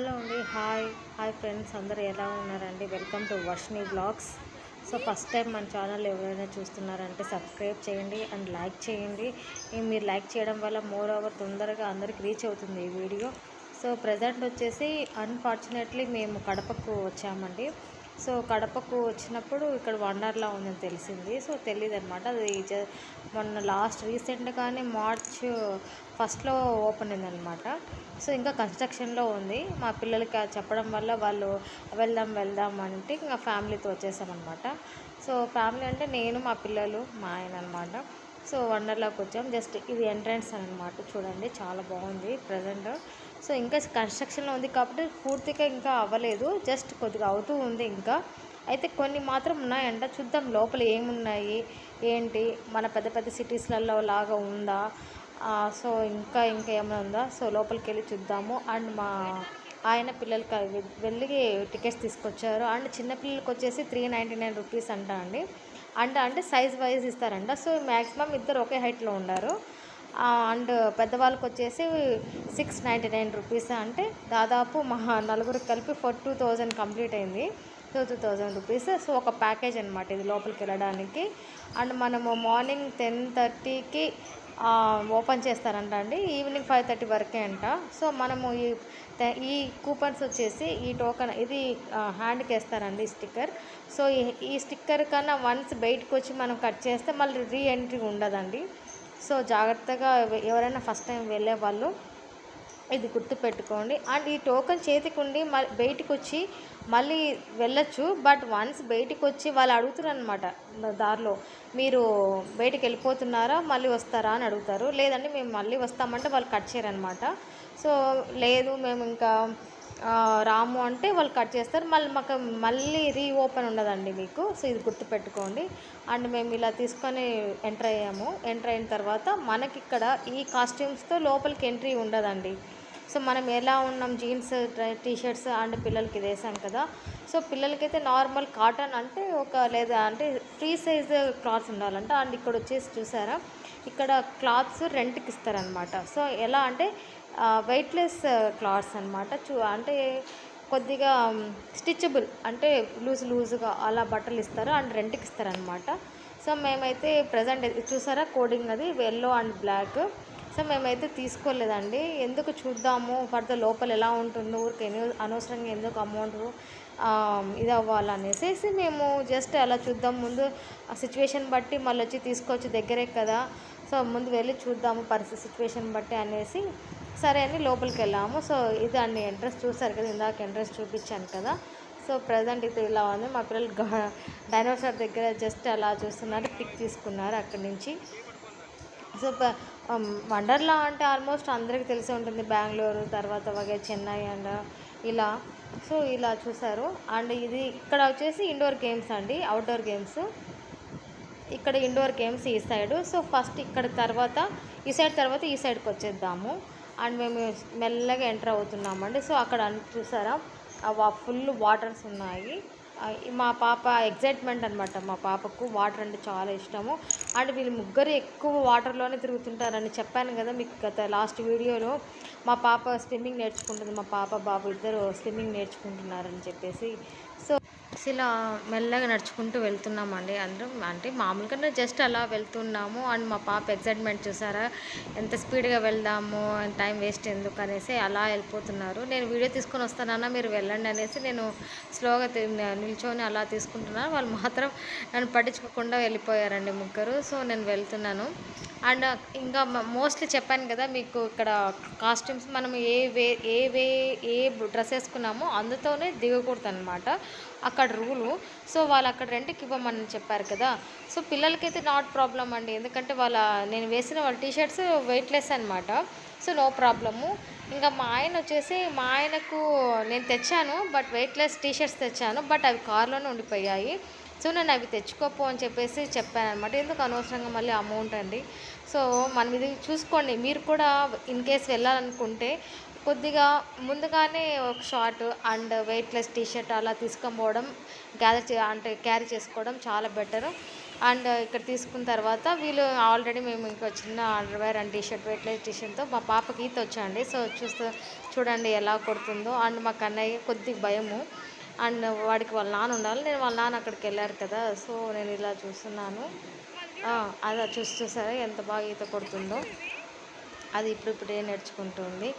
Hello అండి. Hi. Hi friends. అందరూ ఎలా ఉన్నారండి? Welcome to Varshini blogs so first time మన ఛానల్ ఎవరైనా చూస్తున్నారంటే సబ్స్క్రైబ్ చేయండి అండ్ లైక్ చేయండి. మీరు లైక్ చేయడం వల్ల మోర్ ఓవర్ తొందరగా అందరికి రీచ్ అవుతుంది ఈ వీడియో. సో ప్రజెంట్ వచ్చేసి అన్ఫార్చునేట్లీ మేము కడపకు వచ్చామండి. సో కడపకు వచ్చినప్పుడు ఇక్కడ వండర్లా ఉందని తెలిసింది. సో తెలియదు అనమాట అది మొన్న లాస్ట్ రీసెంట్గానే మార్చ్ ఫస్ట్లో ఓపెన్ అయిందనమాట సో ఇంకా కన్స్ట్రక్షన్లో ఉంది. మా పిల్లలకి అది చెప్పడం వల్ల వాళ్ళు వెళ్దాం వెళ్దాం అంటే ఇంకా ఫ్యామిలీతో వచ్చేసామన్నమాట. సో ఫ్యామిలీ అంటే నేను మా పిల్లలు మా ఆయన అనమాట సో వండర్లాకి వచ్చాం. జస్ట్ ఇది ఎంట్రన్స్ అనమాట చూడండి చాలా బాగుంది. ప్రజెంట్ సో ఇంకా కన్స్ట్రక్షన్లో ఉంది కాబట్టి పూర్తిగా ఇంకా అవ్వలేదు. జస్ట్ కొద్దిగా అవుతూ ఉంది ఇంకా. అయితే కొన్ని మాత్రం ఉన్నాయంట. చూద్దాం లోపల ఏమున్నాయి ఏంటి? మన పెద్ద పెద్ద సిటీస్లలో లాగా ఉందా? సో ఇంకా ఇంకా ఏమైనా ఉందా? సో లోపలికి వెళ్ళి చూద్దాము. అండ్ మా ఆయన పిల్లలకి వెళ్ళి టికెట్స్ తీసుకొచ్చారు. అండ్ చిన్నపిల్లలకి వచ్చేసి త్రీ నైంటీ నైన్ రూపీస్ అంట అండి. అండ్ అంటే సైజ్ వైజ్ ఇస్తారంట. సో మ్యాక్సిమం ఇద్దరు ఒకే హైట్లో ఉండారు. అండ్ పెద్దవాళ్ళకి వచ్చేసి సిక్స్ నైంటీ నైన్ రూపీస్ అంటే దాదాపు మా నలుగురికి కలిపి ఫోర్ టూ థౌజండ్ కంప్లీట్ అయింది. Two two thousand rupees so ఒక ప్యాకేజ్ అనమాట ఇది లోపలికి వెళ్ళడానికి. అండ్ మనము మార్నింగ్ టెన్ థర్టీకి ఓపెన్ చేస్తారంట అండి. ఈవినింగ్ ఫైవ్ థర్టీ వరకే అంట. సో మనము ఈ ఈ కూపన్స్ వచ్చేసి ఈ టోకన్ ఇది హ్యాండ్కి వేస్తారండి ఈ స్టిక్కర్ సో ఈ ఈ స్టిక్కర్ కన్నా వన్స్ బయటకు వచ్చి మనం కట్ చేస్తే మళ్ళీ రీ ఎంట్రీ ఉండదండి. సో జాగ్రత్తగా ఎవరైనా ఫస్ట్ టైం వెళ్ళే వాళ్ళు ఇది గుర్తు పెట్టుకోండి అండ్ ఈ టోకెన్ చేతికి ఉండి మళ్ళీ బయటకు వచ్చి మళ్ళీ వెళ్ళొచ్చు. బట్ వన్స్ బయటికి వచ్చి వాళ్ళు అడుగుతారు అనమాట దారిలో మీరు బయటికి వెళ్ళిపోతున్నారా మళ్ళీ వస్తారా? అని అడుగుతారు. లేదంటే మేము మళ్ళీ వస్తామంటే వాళ్ళు కట్ చేయరనమాట సో లేదు మేము ఇంకా రాము అంటే వాళ్ళు కట్ చేస్తారు. మళ్ళీ మాకు మళ్ళీ రీఓపెన్ ఉండదండి మీకు. సో ఇది గుర్తుపెట్టుకోండి. అండ్ మేము ఇలా తీసుకొని ఎంటర్ అయ్యాము. ఎంటర్ అయిన తర్వాత మనకి ఇక్కడ ఈ కాస్ట్యూమ్స్తో లోపలికి ఎంట్రీ ఉండదండి. సో మనం ఎలా ఉన్నాం? జీన్స్ టీ షర్ట్స్ అండ్ పిల్లలకి వేసాం కదా. సో పిల్లలకైతే నార్మల్ కాటన్ అంటే ఒక లేదా అంటే ఫ్రీ సైజ్ క్లాత్స్ ఉండాలంట. అండ్ ఇక్కడ వచ్చేసి చూసారా? ఇక్కడ క్లాత్స్ రెంట్కి ఇస్తారనమాట సో ఎలా అంటే వెయిట్లెస్ క్లాత్స్ అనమాట చూ అంటే కొద్దిగా స్టిచబుల్ అంటే లూజ్ లూజ్గా అలా బట్టలు ఇస్తారు అండ్ రెంట్కి ఇస్తారనమాట సో మేమైతే ప్రజెంట్ చూసారా కోడింగ్ అది? ఎల్లో అండ్ బ్లాక్ సో మేమైతే తీసుకోలేదండి. ఎందుకు చూద్దాము? ఫర్దర్ లోపల ఎలా ఉంటుందో ఊరికి ఎన్ని అనవసరంగా ఎందుకు అమౌంట్ ఇది అవ్వాలనేసి మేము జస్ట్ అలా చూద్దాం. ముందు ఆ సిచ్యువేషన్ బట్టి మళ్ళీ వచ్చి తీసుకొచ్చి దగ్గరే కదా. సో ముందు వెళ్ళి చూద్దాము పరిస్థితి సిచ్యువేషన్ బట్టి అనేసి సరే అని లోపలికి వెళ్ళాము సో ఇది అండి ఎంట్రెన్స్ చూసారు కదా ఇందాక ఎంట్రెన్స్ చూపించాను కదా. సో ప్రజెంట్ ఇది ఇలా ఉంది. మా పిల్లలు డైనోసార్ దగ్గర జస్ట్ అలా చూస్తున్నారు పిక్ తీసుకున్నారు అక్కడి నుంచి. సో వండర్లా um, అంటే ఆల్మోస్ట్ అందరికీ తెలిసి ఉంటుంది. బెంగళూరు తర్వాత వగే చెన్నై అండ్ ఇలా. సో ఇలా చూసారు. అండ్ ఇది ఇక్కడ వచ్చేసి ఇండోర్ గేమ్స్ అండి అవుట్డోర్ గేమ్స్ ఇక్కడ ఇండోర్ గేమ్స్ ఈ సైడ్ సో ఫస్ట్ ఇక్కడ తర్వాత ఈ సైడ్ తర్వాత ఈ సైడ్కి వచ్చేద్దాము. అండ్ మేము మెల్లగా ఎంటర్ అవుతున్నామండి. సో అక్కడ అన్- చూసారా? ఫుల్ వాటర్స్ ఉన్నాయి. మా పాప ఎగ్జైట్మెంట్ అనమాట మా పాపకు వాటర్ అంటే చాలా ఇష్టము. అండ్ వీళ్ళు ముగ్గురు ఎక్కువ వాటర్లోనే తిరుగుతుంటారని చెప్పాను కదా మీకు గత లాస్ట్ వీడియోలో. మా పాప స్విమ్మింగ్ నేర్చుకుంటుంది. మా పాప బాబు ఇద్దరు స్విమ్మింగ్ నేర్చుకుంటున్నారని చెప్పేసి సో ఇలా మెల్లగా నడుచుకుంటూ వెళ్తున్నామండి. అందరం అంటే మామూలుగా జస్ట్ అలా వెళ్తున్నాము. అండ్ మా పాప ఎగ్జైట్మెంట్ చూసారా ఎంత స్పీడ్గా వెళ్దాము టైం వేస్ట్ ఎందుకు అనేసి అలా వెళ్ళిపోతున్నారు. నేను వీడియో తీసుకొని వస్తానన్నా మీరు వెళ్ళండి అనేసి నేను స్లోగా నిల్చొని అలా తీసుకుంటున్నాను. వాళ్ళు మాత్రం నన్ను పట్టించుకోకుండా వెళ్ళిపోయారండి ముగ్గురు. సో నేను వెళ్తున్నాను. అండ్ ఇంకా మోస్ట్లీ చెప్పాను కదా మీకు ఇక్కడ కాస్ట్యూమ్స్ మనం ఏ వే ఏ వే ఏ డ్రెస్ వేసుకున్నామో అందుతోనే దిగకూడదు అనమాట అక్కడ రూలు. సో వాళ్ళు అక్కడ రెంట్కి ఇవ్వమని చెప్పారు కదా. సో పిల్లలకైతే నాట్ ప్రాబ్లం అండి. ఎందుకంటే వాళ్ళ నేను వేసిన వాళ్ళ టీ షర్ట్స్ వెయిట్లెస్ అనమాట సో నో ప్రాబ్లము ఇంకా మా ఆయన వచ్చేసి మా ఆయనకు నేను తెచ్చాను బట్ వెయిట్లెస్ టీ షర్ట్స్ తెచ్చాను బట్ అవి కార్లోనే ఉండిపోయాయి. సో నేను అవి తెచ్చుకోపో అని చెప్పేసి చెప్పాను అనమాట ఎందుకు అనవసరంగా మళ్ళీ అమౌంట్ అండి? సో మనం ఇది చూసుకోండి. మీరు కూడా ఇన్ కేస్ వెళ్ళాలనుకుంటే కొద్దిగా ముందుగానే ఒక short and weightless T shirt అలా తీసుకొని పోవడం గ్యాదర్ చే అంటే క్యారీ చేసుకోవడం చాలా బెటర్ అండ్ ఇక్కడ తీసుకున్న తర్వాత వీళ్ళు ఆల్రెడీ మేము ఇంకా చిన్న underwear and T shirt weightless టీషర్ట్తో మా పాపకి ఈత వచ్చండి సో చూస్తూ చూడండి ఎలా కొడుతుందో. అండ్ మా కన్నయ్య కొద్దిగా భయము. అండ్ వాడికి వాళ్ళ నాన్న ఉండాలి. నేను వాళ్ళ నాన్న అక్కడికి వెళ్ళారు కదా సో నేను ఇలా చూస్తున్నాను. అది చూస్తే చూసి చూసారా ఎంత బాగా ఈత కొడుతుందో. అది ఇప్పుడు ఇప్పుడే నేర్చుకుంటుంది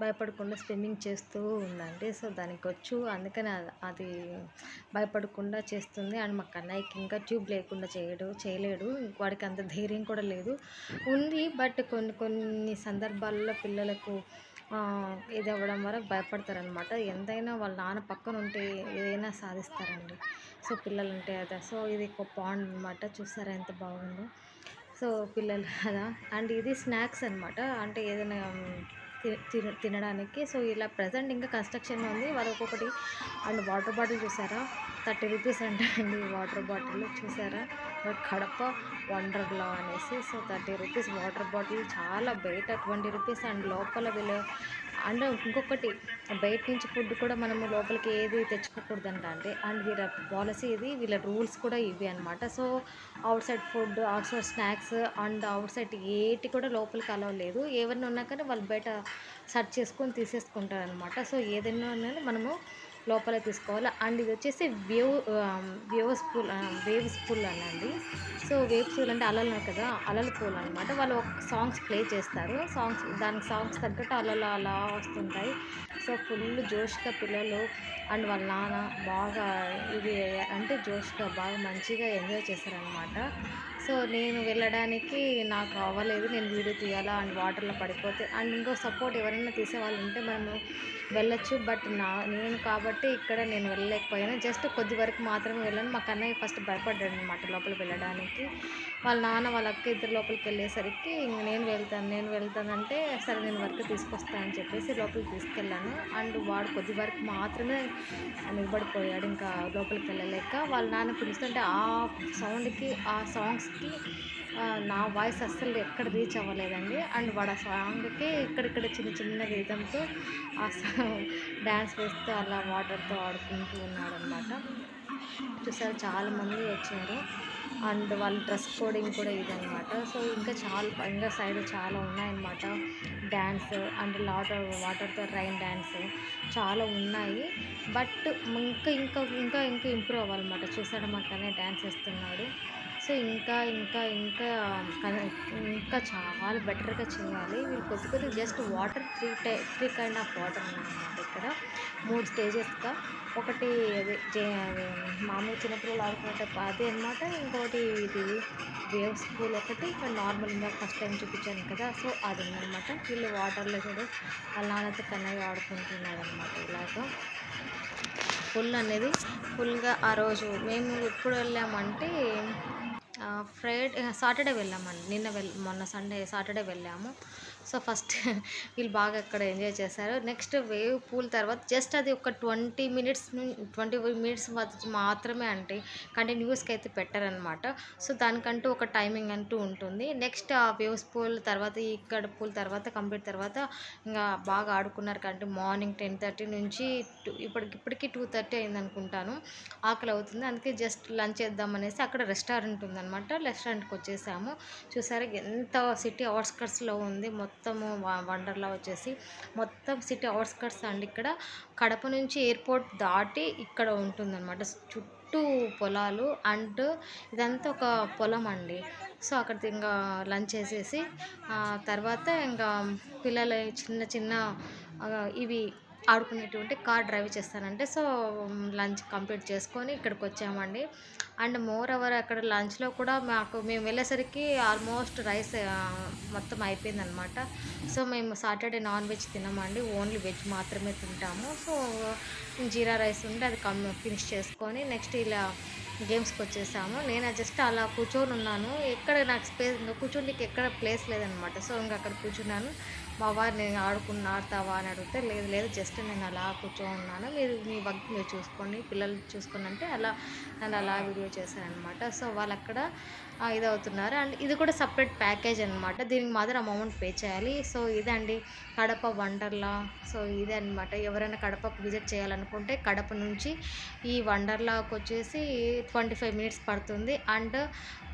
భయపడకుండా స్విమ్మింగ్ చేస్తూ ఉందండి సో దానికి వచ్చు. అందుకని అది- అది భయపడకుండా చేస్తుంది. అండ్ మా కన్నయ్యకి ఇంకా ట్యూబ్ లేకుండా చేయడు చేయలేడు. వాడికి అంత ధైర్యం కూడా లేదు. ఉంది. బట్ కొన్ని కొన్ని సందర్భాల్లో పిల్లలకు ఇది అవ్వడం వరకు భయపడతారనమాట. ఎంతైనా వాళ్ళ నాన్న పక్కన ఉంటే ఏదైనా సాధిస్తారండి. సో పిల్లలు ఉంటే అదే. సో ఇది ఒక పాండ్ అనమాట చూసారా ఎంత బాగుందో. సో పిల్లలు కదా. అండ్ ఇది స్నాక్స్ అనమాట అంటే ఏదైనా తి- తిన తినడానికి. సో ఇలా ప్రజెంట్ ఇంకా కన్స్ట్రక్షన్ ఉంది. వాళ్ళు ఒక్కొక్కటి అండ్ వాటర్ బాటిల్ చూసారా? థర్టీ రూపీస్ అంటే అండి వాటర్ బాటిల్. చూసారా? బట్ కడప వండర్లా అనేసి. So thirty rupees water bottle. చాలా బయట ట్వంటీ రూపీస్ అండ్ లోపల వీళ్ళు అండ్ ఇంకొకటి బయట నుంచి ఫుడ్ కూడా మనము లోపలికి ఏది తెచ్చుకోకూడదంట అంటే అండ్ వీళ్ళ పాలసీ ఇది వీళ్ళ రూల్స్ కూడా ఇవి అనమాట so outside food outside snacks and outside ఏటి కూడా లోపలికి అలవ్ లేదు. ఏవైనా ఉన్నా కానీ వాళ్ళు బయట సెర్చ్ చేసుకొని తీసేసుకుంటారు అనమాట సో ఏదైనా మనము లోపల తీసుకోవాలి. అండ్ ఇది వచ్చేసి wave waves pool waves pool అనండి సో వేవ్స్ పూల్ అంటే అలలు కదా అలల పూల్ అనమాట వాళ్ళు ఒక సాంగ్స్ ప్లే చేస్తారు. సాంగ్స్ దానికి సాంగ్స్ తగ్గట్టు అలలు అలా వస్తుంటాయి. సో ఫుల్ జోష్గా పిల్లలు అండ్ వాళ్ళ నాన్న బాగా ఇది అంటే జోష్గా బాగా మంచిగా ఎంజాయ్ చేశారనమాట సో నేను వెళ్ళడానికి నాకు అవ్వలేదు. నేను వీడియో తీయాలా అండ్ వాటర్లో పడిపోతే అండ్ ఇంకో సపోర్ట్ ఎవరైనా తీసే వాళ్ళు ఉంటే మనము వెళ్ళొచ్చు. బట్ నా నేను కాబట్టి ఇక్కడ నేను వెళ్ళలేకపోయాను. జస్ట్ కొద్ది వరకు మాత్రమే వెళ్ళాను. మా కన్నయ్య ఫస్ట్ భయపడ్డాడు అనమాట లోపలికి వెళ్ళడానికి. వాళ్ళ నాన్న వాళ్ళ అక్క ఇద్దరు లోపలికి వెళ్ళేసరికి ఇంక నేను వెళ్తాను నేను వెళ్తానంటే సరే నేను వరకు తీసుకొస్తాను అని చెప్పేసి లోపలికి తీసుకెళ్ళాను. అండ్ వాడు కొద్ది వరకు మాత్రమే నిలబడిపోయాడు. ఇంకా లోపలికి వెళ్ళలేక వాళ్ళ నాన్న పిలుస్తుంటే ఆ సౌండ్కి ఆ సాంగ్స్ సాంగ్స్కి నా వాయిస్ అస్సలు ఎక్కడ రీచ్ అవ్వలేదండి. అండ్ వాడు ఆ సాంగ్కి ఇక్కడిక్కడ చిన్న చిన్న రీతంతో ఆ డ్యాన్స్ వేస్తూ అలా వాటర్తో ఆడుకుంటూ ఉన్నాడు అనమాట చూసారు చాలామంది వచ్చారు. అండ్ వాళ్ళ డ్రెస్ కోడింగ్ కూడా ఇదనమాట సో ఇంకా చాలా ఇంకా సైడ్ చాలా ఉన్నాయన్నమాట. డ్యాన్స్ అండ్ వాటర్ వాటర్తో రైన్ డ్యాన్స్ చాలా ఉన్నాయి. బట్ ఇంకా ఇంకా ఇంకా ఇంకా ఇంప్రూవ్ అవ్వాలన్నమాట. చూసాడు మాకనే డ్యాన్స్ వేస్తున్నాడు. సో ఇంకా ఇంకా ఇంకా ఇంకా చాలా బెటర్గా చేయాలి. వీళ్ళు కొద్ది కొద్ది just water three tie three kind of water ఉన్నాయన్నమాట ఇక్కడ. మూడు స్టేజెస్గా ఒకటి అదే మామూలు చిన్నపిల్లలు ఆడుకునే అదే అనమాట ఇంకోటి ఇది వేవ్ స్కూల్ ఒకటి. ఇంకా నార్మల్గా ఫస్ట్ టైం చూపించాను కదా సో అది ఉందన్నమాట. వీళ్ళు వాటర్లో కూడా వాళ్ళ నాన్నతో కన్నయ్య ఆడుకుంటున్నారు అనమాట ఇలాగా. ఫుల్ అనేది ఫుల్గా ఆ రోజు మేము ఎప్పుడు వెళ్ళామంటే ఫ్రైడే సాటర్డే వెళ్ళామండి. నిన్న వెళ్ మొన్న సండే సాటర్డే వెళ్ళాము. సో ఫస్ట్ వీళ్ళు బాగా అక్కడ ఎంజాయ్ చేశారు. నెక్స్ట్ వేవ్ పూల్ తర్వాత జస్ట్ అది ఒక ట్వంటీ మినిట్స్ ట్వంటీ మినిట్స్ మాత్రమే అంటే కంటిన్యూస్గా అయితే పెట్టారనమాట సో దానికంటూ ఒక టైమింగ్ అంటూ ఉంటుంది. నెక్స్ట్ ఆ వేవ్స్ పూల్ తర్వాత ఇక్కడ పూల్ తర్వాత కంప్లీట్ తర్వాత ఇంకా బాగా ఆడుకున్నారు కంటే మార్నింగ్ టెన్ థర్టీ నుంచి టూ ఇప్పటికి ఇప్పటికి టూ థర్టీ అయింది అనుకుంటాను ఆకలి అవుతుంది. అందుకే జస్ట్ లంచ్ చేద్దాం అనేసి అక్కడ రెస్టారెంట్ ఉందన్నమాట. రెస్టారెంట్కి వచ్చేసాము. చూసారు ఎంత సిటీ అవుట్స్కట్స్లో ఉంది మొత్తం. మొత్తము వండర్లా వచ్చేసి మొత్తం సిటీ అవుట్స్కట్స్ అండి ఇక్కడ కడప నుంచి ఎయిర్పోర్ట్ దాటి ఇక్కడ ఉంటుందన్నమాట. చుట్టూ పొలాలు అండ్ ఇదంతా ఒక పొలం అండి. సో అక్కడ ఇంకా లంచ్ చేసేసి తర్వాత ఇంకా పిల్లలు చిన్న చిన్న ఇవి ఆడుకునేటువంటి కార్ డ్రైవ్ చేస్తానంటే సో లంచ్ కంప్లీట్ చేసుకొని ఇక్కడికి వచ్చామండి అండ్ మోర్ ఓవర్ అక్కడ లంచ్లో కూడా మాకు మేము వెళ్ళేసరికి ఆల్మోస్ట్ రైస్ మొత్తం అయిపోయిందనమాట. సో మేము సాటర్డే నాన్ వెజ్ తినమండి. ఓన్లీ వెజ్ మాత్రమే తింటాము. సో జీరా రైస్ ఉంటే అది కమ్ ఫినిష్ చేసుకొని నెక్స్ట్ ఇలా గేమ్స్కి వచ్చేసాము నేను జస్ట్ అలా కూర్చొని ఉన్నాను ఎక్కడ నాకు స్పేస్ కూర్చోడానికి ఎక్కడ ప్లేస్ లేదనమాట. సో ఇంకా అక్కడ కూర్చున్నాను. మా నేను ఆడుకున్న ఆడతావా అని అడిగితే లేదు లేదు జస్ట్ నేను అలా కూర్చొని ఉన్నాను మీరు మీ వర్క్ మీరు చూసుకోండి పిల్లలు చూసుకుని అంటే అలా నన్ను అలా వీడియో చేశాను అనమాట సో వాళ్ళు అక్కడ ఇది అవుతున్నారు అండ్ ఇది కూడా సపరేట్ ప్యాకేజ్ అనమాట దీనికి మాత్రం అమౌంట్ పే చేయాలి. సో ఇదండి కడప వండర్లా. సో ఇదే అనమాట ఎవరైనా కడపకు విజిట్ చేయాలనుకుంటే కడప నుంచి ఈ వండర్లాకు వచ్చేసి ట్వంటీ ఫైవ్ మినిట్స్ పడుతుంది. అండ్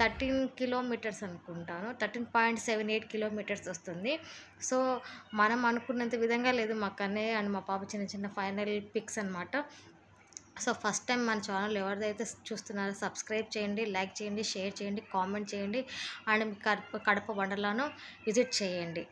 థర్టీన్ కిలోమీటర్స్ అనుకుంటాను. Thirteen point seven eight kilometres వస్తుంది. సో మనం అనుకున్నంత విధంగా లేదు. మా కన్నయ్య అండ్ మా పాప చిన్న చిన్న ఫైనల్ పిక్స్ అనమాట సో ఫస్ట్ టైం మన ఛానల్ ఎవరిదైతే చూస్తున్నారో సబ్స్క్రైబ్ చేయండి లైక్ చేయండి షేర్ చేయండి కామెంట్ చేయండి అండ్ మీ కడప కడప వండర్లాను విజిట్ చేయండి.